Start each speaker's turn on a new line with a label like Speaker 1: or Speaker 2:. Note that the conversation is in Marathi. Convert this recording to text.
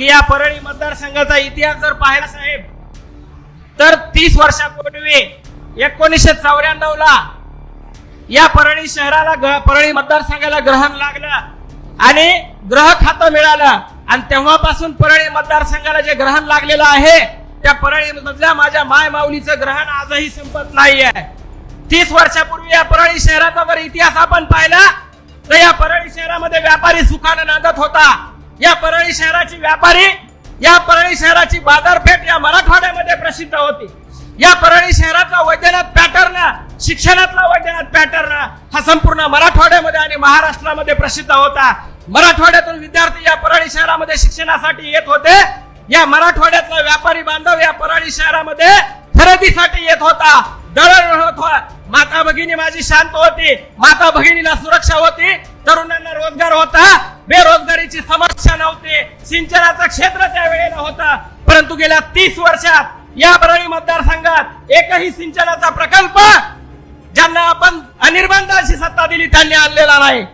Speaker 1: की या परळी मतदारसंघाचा इतिहास जर पाहिला साहेब तर तीस वर्षापूर्वी एकोणीसशे चौऱ्याण्णव ला या परळी शहराला परळी मतदारसंघाला ग्रहण लागलं आणि ग्रह खातं मिळालं. आणि तेव्हापासून परळी मतदारसंघाला जे ग्रहण लागलेलं आहे त्या परळी मधल्या माझ्या माय माऊलीचं ग्रहण आजही संपत नाहीये. तीस वर्षापूर्वी या परळी शहराचा जर इतिहास आपण पाहिला तर या परळी शहरामध्ये व्यापारी सुखानं नांदत होता. या परळी शहराची व्यापारी या परळी शहराची बाजारपेठ या मराठवाड्यामध्ये प्रसिद्ध होती. या परळी शहरातला वैद्यनाथ पॅटर्न शिक्षणातला वैद्यनाथ पॅटर्न हा संपूर्ण मराठवाड्यामध्ये आणि महाराष्ट्रामध्ये प्रसिद्ध होता. मराठवाड्यातून विद्यार्थी या परळी शहरामध्ये शिक्षणासाठी येत होते. या मराठवाड्यातला व्यापारी बांधव या परळी शहरामध्ये खरेदीसाठी येत होता. दळण होत माता भगिनी माझी शांत होती. माता भगिनीला सुरक्षा होती. तरुणांना रोजगार होता. बेरोजगारीची समस्या नव्हती. सिंचनाचं क्षेत्र त्यावेळेला होता. परंतु गेल्या तीस वर्षात या परळी मतदारसंघात एकही सिंचनाचा प्रकल्प ज्यांना आपण अनिर्बंध अशी सत्ता दिली त्यांनी आणलेला नाही.